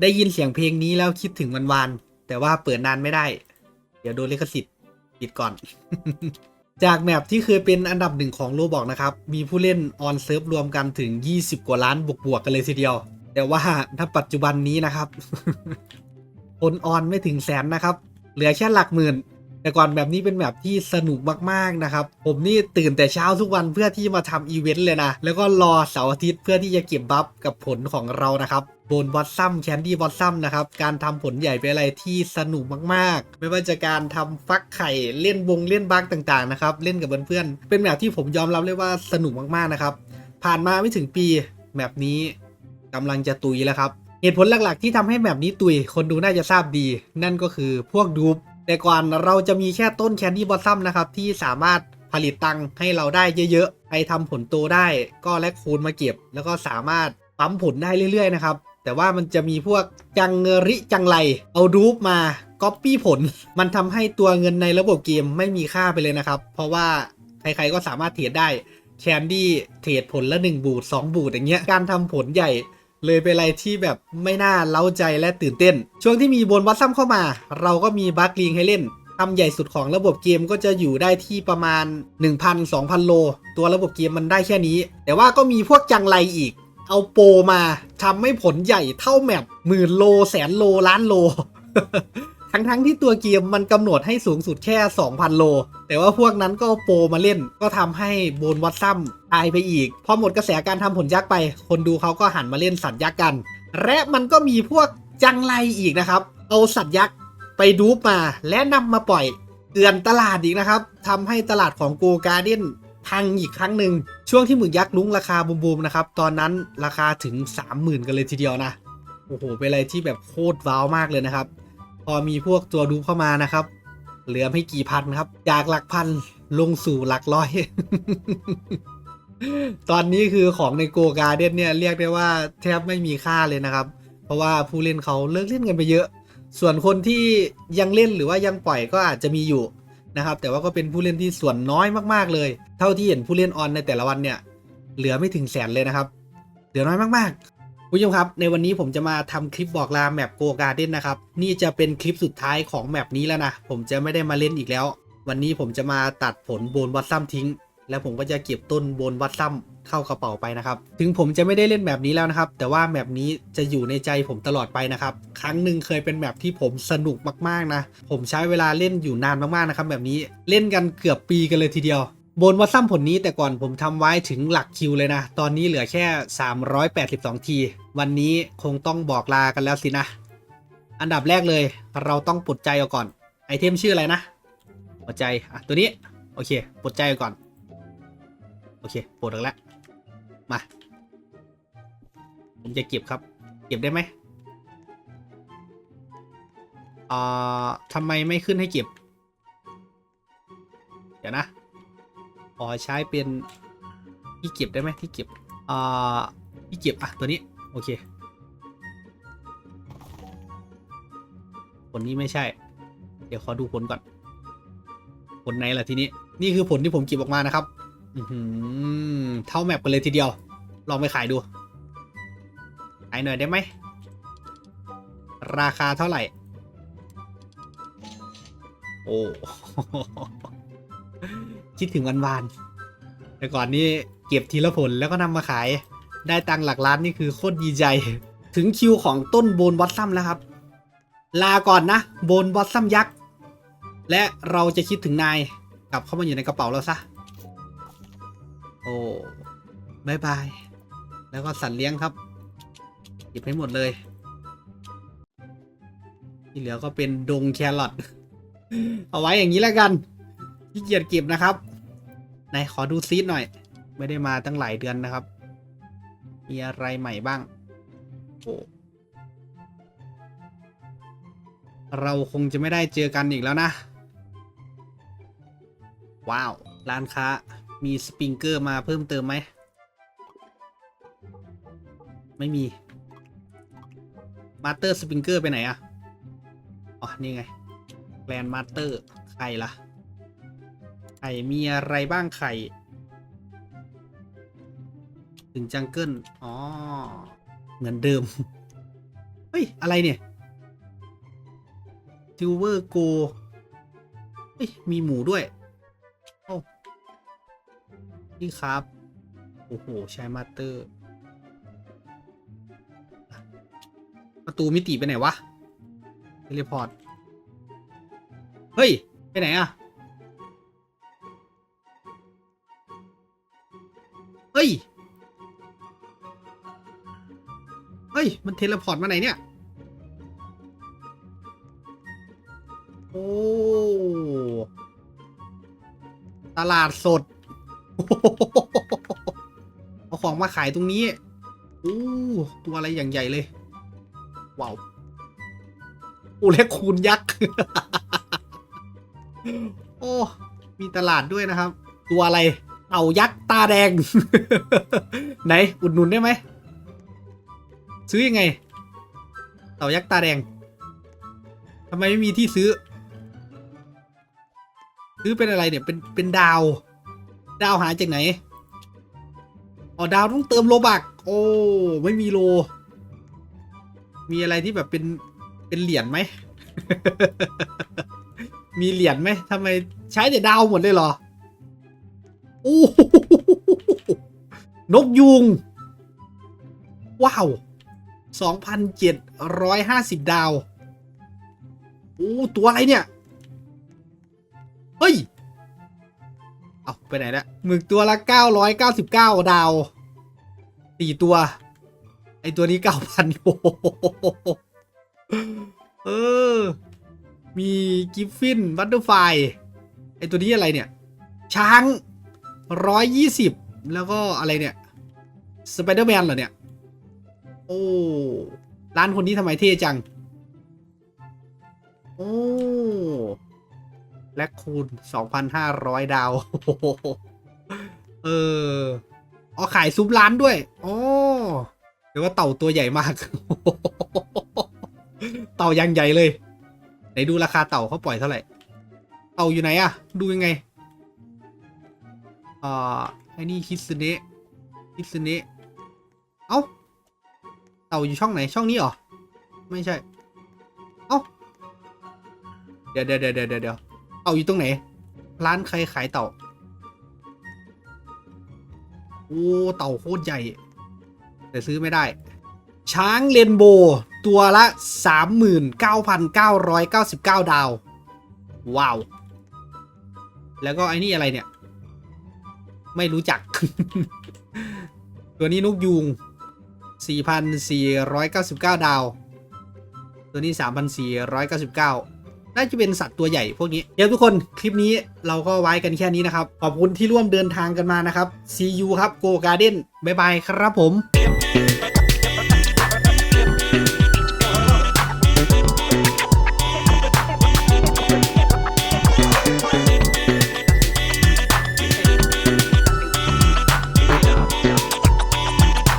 ได้ยินเสียงเพลงนี้แล้วคิดถึงวันวานๆแต่ว่าเปิดนานไม่ได้ เดี๋ยวโดนลิขสิทธิ์ปิดก่อน จากแมปที่เคยเป็นอันดับหนึ่งของโลบอกนะครับ มีผู้เล่นออนเซิร์ฟรวมกันถึง 20 กว่าล้านบวกๆกันเลยทีเดียว แต่ว่าถ้าปัจจุบันนี้นะครับคนออนไม่ถึงแสนนะครับ เหลือแค่หลักหมื่น แต่ก่อนแบบนี้เป็นแบบที่สนุกมากๆนะครับ ผมนี่ตื่นแต่เช้าทุกวันเพื่อที่มาทำอีเวนต์เลยนะ แล้วก็รอเสาร์อาทิตย์เพื่อที่จะเก็บบัฟกับผลของเรานะครับโบนบอสซัมแคนดี้บอสซัมนะครับ การทำผลใหญ่เป็นอะไรที่สนุกมาก ๆ ไม่ว่าจะการทำฟักไข่เล่นวงเล่นบั๊กต่าง ๆ นะครับ เล่นกับเพื่อนๆเป็นแบบที่ผมยอมรับเลยว่าสนุกมาก ๆ นะครับ ผ่านมาไม่ถึงปีแบบนี้กำลังจะตุยแล้วครับ เหตุผลหลัก ๆ ที่ทำให้แบบนี้ตุย คนดูน่าจะทราบดี นั่นก็คือพวกดูป แต่ก่อนเราจะมีแค่ต้นแคนดี้บอสซัมนะครับ ที่สามารถผลิตตังค์ให้เราได้เยอะๆไปทำผลโตได้ก็แลกคูณมาเก็บ แล้วก็สามารถปั๊มผลได้เรื่อยๆนะครับ แต่ว่ามันจะมีพวกจังเงริจังไร เอารูปมาก๊อปปี้ผล มันทำให้ตัวเงินในระบบเกมไม่มีค่าไปเลยนะครับ เพราะว่าใครๆก็สามารถเทรดได้แคนดี้เทรดผลละ 1 บูท2บูทอย่างเงี้ยการทำผลใหญ่ เลยเป็นอะไรที่แบบไม่น่าเล้าใจและตื่นเต้น ช่วงที่มีบนวัตซัมเข้ามา เราก็มีบัคลิงให้เล่นทำใหญ่สุดของระบบเกมก็จะอยู่ได้ที่ประมาณ 1,000-2,000 โล ตัวระบบเกมมันได้แค่นี้ แต่ว่าก็มีพวกจังไรอีก เอาโปรมาทำให้ผลใหญ่เท่าแมปหมื่นโลแสนโลล้านโล ทั้งๆที่ตัวเกมมันกำหนดให้สูงสุดแค่ 2,000 โล แต่ว่าพวกนั้นก็โปรมาเล่น ก็ทำให้โบนวัดซ้ำตายไปอีก พอหมดกระแสการทำผลยักษ์ไป คนดูเขาก็หันมาเล่นสัตว์ยักษ์กัน และมันก็มีพวกจังไรอีกนะครับ เอาสัตว์ยักษ์ไปดูปมา และนำมาปล่อยเตือนตลาดอีกนะครับทำให้ตลาดของโกการ์เด้นพังอีกครั้งหนึ่งช่วงที่หมึกยักษ์ลุ้งราคาบูมๆนะครับ ตอนนั้นราคาถึง 30,000 กันเลยทีเดียวนะ โอ้โห เป็นอะไรที่แบบโคตรว้าวมากเลยนะครับ พอมีพวกตัวดูเข้ามานะครับ เหลือไม่กี่พันครับ จากหลักพันลงสู่หลักร้อย ตอนนี้คือของในโกการเด้นเนี่ยเรียกได้ว่าแทบไม่มีค่าเลยนะครับ เพราะว่าผู้เล่นเขาเลิกเล่นกันไปเยอะ ส่วนคนที่ยังเล่นหรือว่ายังปล่อยก็อาจจะมีอยู่นะครับ แต่ว่าก็เป็นผู้เล่นที่ส่วนน้อยมากๆเลย เท่าที่เห็นผู้เล่นออนในแต่ละวันเนี่ย เหลือไม่ถึงแสนเลยนะครับ เหลือน้อยมากๆ คุณผู้ชมครับ ในวันนี้ผมจะมาทำคลิปบอกลาแมปโกการ์เด้นนะครับ นี่จะเป็นคลิปสุดท้ายของแมปนี้แล้วนะ ผมจะไม่ได้มาเล่นอีกแล้ว วันนี้ผมจะมาตัดผลโบนวัดซ้ำทิ้ง แล้วผมก็จะเก็บต้นโบนวัดซ้ำเข้ากระเป๋าไปนะครับ ถึงผมจะไม่ได้เล่นแบบนี้แล้วนะครับ แต่ว่าแมปนี้จะอยู่ในใจผมตลอดไปนะครับ ครั้งหนึ่งเคยเป็นแมปที่ผมสนุกมากๆนะ ผมใช้เวลาเล่นอยู่นานมากๆนะครับแบบนี้ เล่นกันเกือบปีกันเลยทีเดียวบนวัดซ้ำผลนี้แต่ก่อนผมทำไว้ถึงหลักคิวเลยนะ ตอนนี้เหลือแค่ 382 ที วันนี้คงต้องบอกลากันแล้วสินะ อันดับแรกเลย เราต้องปลดใจเอาก่อน ไอเทมชื่ออะไรนะปลดใจ อะ ตัวนี้ โอเคปลดใจเอาก่อน โอเคปลดออกแล้ว มา ผมจะเก็บครับ เก็บได้ไหมอ่าทำไมไม่ขึ้นให้เก็บ เดี๋ยวนะขอใช้เป็นที่เก็บได้ไหมที่เก็บอ่าที่เก็บอะตัวนี้ โอเค ผลนี้ไม่ใช่ เดี๋ยวขอดูผลก่อน ผลไหนล่ะทีนี้ นี่คือผลที่ผมเก็บออกมานะครับ อืเท่าแมปกันเลยทีเดียว ลองไปขายดู ขายหน่อยได้ไหม ราคาเท่าไหร่ โอ้ คิดถึงวันวานๆแต่ก่อนนี่เก็บทีละผลแล้วก็นำมาขาย ได้ตังหลักล้านนี่คือโคตรดีใจ ถึงคิวของต้นโบนบอสซัมแล้วครับ ลาก่อนนะ โบนบอสซัมยักษ์ และเราจะคิดถึงนาย กลับเข้ามาอยู่ในกระเป๋าเราซะ โอ้บายบาย แล้วก็สัตว์เลี้ยงครับเก็บให้หมดเลย ที่เหลือก็เป็นดงแครอท เอาไว้อย่างนี้แล้วกันขี้เกียจเก็บนะครับ ไหนขอดูซีดหน่อย ไม่ได้มาตั้งหลายเดือนนะครับ มีอะไรใหม่บ้างโอ้เราคงจะไม่ได้เจอกันอีกแล้วนะ ว้าว ร้านค้ามีสปริงเกอร์มาเพิ่มเติมไหม ไม่มี มาสเตอร์สปริงเกอร์ไปไหนอะอ๋อ นี่ไงแกรนมาสเตอร์ ไข่ละไข่มีอะไรบ้างไข่ ถึงจังเกิลอ๋อ เหมือนเดิม เฮ้ย อะไรเนี่ยซิลเวอร์โกเฮ้ย มีหมูด้วย โอ้นี่ครับ โอ้โห ใช้มาสเตอร์ ประตูมิติไปไหนวะ เทเลพอร์ต เฮ้ย ไปไหนอะ ฮ้ย มันเทเลพอร์ตมาไหนเนี่ย โอ้ ตลาดสด เอาของมาขายตรงนี้ โอ้ ตัวอะไรอย่างใหญ่เลย ว้าวอ้และคูณยักษ์ โอ้ มีตลาดด้วยนะครับ ตัวอะไรเต่ายักษ์ตาแดง ไหน อุดหนุนได้ไหม ซื้อยังไง เต่ายักษ์ตาแดงทำไมไม่มีที่ซื้อ ซื้อเป็นอะไรเนี่ยเป็นเป็นดาว ดาวหาจากไหนอ๋อดาวต้องเติมโลบัก โอ้ไม่มีโล มีอะไรที่แบบเป็นเป็นเหรียญไหม มีเหรียญไหมทำไมใช้แต่ดาวหมดเลยเหรอโอ้โหนกยูงว้าว 2,750 ดาว โอ้ ตัวอะไรเนี่ย เฮ้ย เอาไปไหนแล้วหมึกตัวละ 999 ดาวสี่ตัว ไอตัวนี้ 9,000 โอ้โหเออ มีกิฟฟิน บัตเตอร์ไฟ ไอตัวนี้อะไรเนี่ย ช้าง 120 แล้วก็อะไรเนี่ย สไปเดอร์แมนเหรอเนี่ย โอ้ร้านคนนี้ทำไมเท่จัง โอ้และคูณ2,500ดาว เออเอาขายซุปร้านด้วยอ๋อเดี๋ยวว่าเต่าตัวใหญ่มาก เต่ายังใหญ่เลย ไหนดูราคาเต่าเขาปล่อยเท่าไหร่ เต่าอยู่ไหนอะดูยังไงอ่าไอ้นี่คิสเนะคิสเนะเอ้า เต่าอยู่ช่องไหนช่องนี้เหรอ ไม่ใช่ เอ้า เดี๋ยวเดี๋ยวเดี๋ยวเดี๋ยวเดี๋ยวเต่าอยู่ตรงไหน ร้านใครขายเต่า โอ้ เต่าโคตรใหญ่ แต่ซื้อไม่ได้ ช้างเรนโบว์ตัวละ 39,999 ดาว ว้าว แล้วก็ไอ้นี่อะไรเนี่ย ไม่รู้จัก ตัวนี้นกยูง 4,499 ดาว ตัวนี้ 3,499 น่าจะเป็นสัตว์ตัวใหญ่พวกนี้เดี๋ยวทุกคนคลิปนี้เราก็ไว้กันแค่นี้นะครับ ขอบคุณที่ร่วมเดินทางกันมานะครับ See you ครับ Go Garden บ๊ายบายครับผม